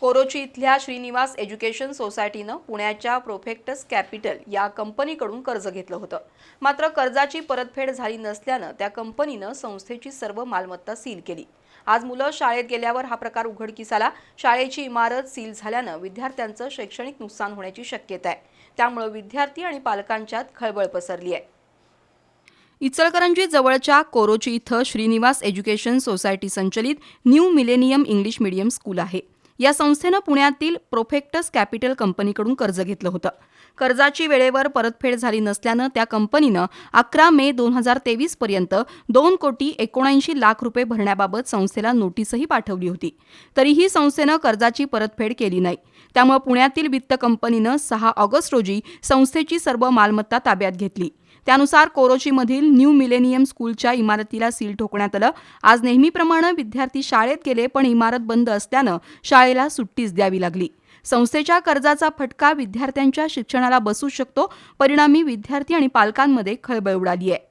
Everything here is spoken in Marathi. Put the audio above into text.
कोरोची इथल्या श्रीनिवास एज्युकेशन सोसायटीनं पुण्याच्या प्रोफेक्टस कॅपिटल या कंपनीकडून कर्ज घेतलं होतं. मात्र कर्जाची परतफेड झाली नसल्यानं त्या कंपनीनं संस्थेची सर्व मालमत्ता सील केली. आज मुलं शाळेत गेल्यावर हा प्रकार उघडकीस आला. शाळेची इमारत सील झाल्यानं विद्यार्थ्यांचं शैक्षणिक नुकसान होण्याची शक्यता आहे. त्यामुळे विद्यार्थी आणि पालकांच्यात खळबळ पसरली आहे. इचलकरंजी जवळच्या कोरोची इथं श्रीनिवास एज्युकेशन सोसायटी संचलित new millennium English medium school आहे. या संस्थेनं पुण्यातील प्रोफेक्टस कॅपिटल कंपनीकडून कर्ज घेतलं होतं. कर्जाची वेळेवर परतफेड झाली नसल्यानं त्या कंपनीनं अकरा मे दोन हजार तेवीस पर्यंत दोन कोटी एकोणऐंशी लाख रुपये भरण्याबाबत संस्थेला नोटीसही पाठवली होती. तरीही संस्थेनं कर्जाची परतफेड केली नाही. त्यामुळे पुण्यातील वित्त कंपनीनं सहा ऑगस्ट रोजी संस्थेची सर्व मालमत्ता ताब्यात घेतली. त्यानुसार कोरोचीमधील न्यू मिलेनियम स्कूलच्या इमारतीला सील ठोकण्यात आलं. आज नेहमीप्रमाणे विद्यार्थी शाळेत गेले पण इमारत बंद असल्यानं शाळेला सुट्टीच द्यावी लागली. संस्थेच्या कर्जाचा फटका विद्यार्थ्यांच्या शिक्षणाला बसू शकतो. परिणामी विद्यार्थी आणि पालकांमध्ये खळबळ उडाली आहे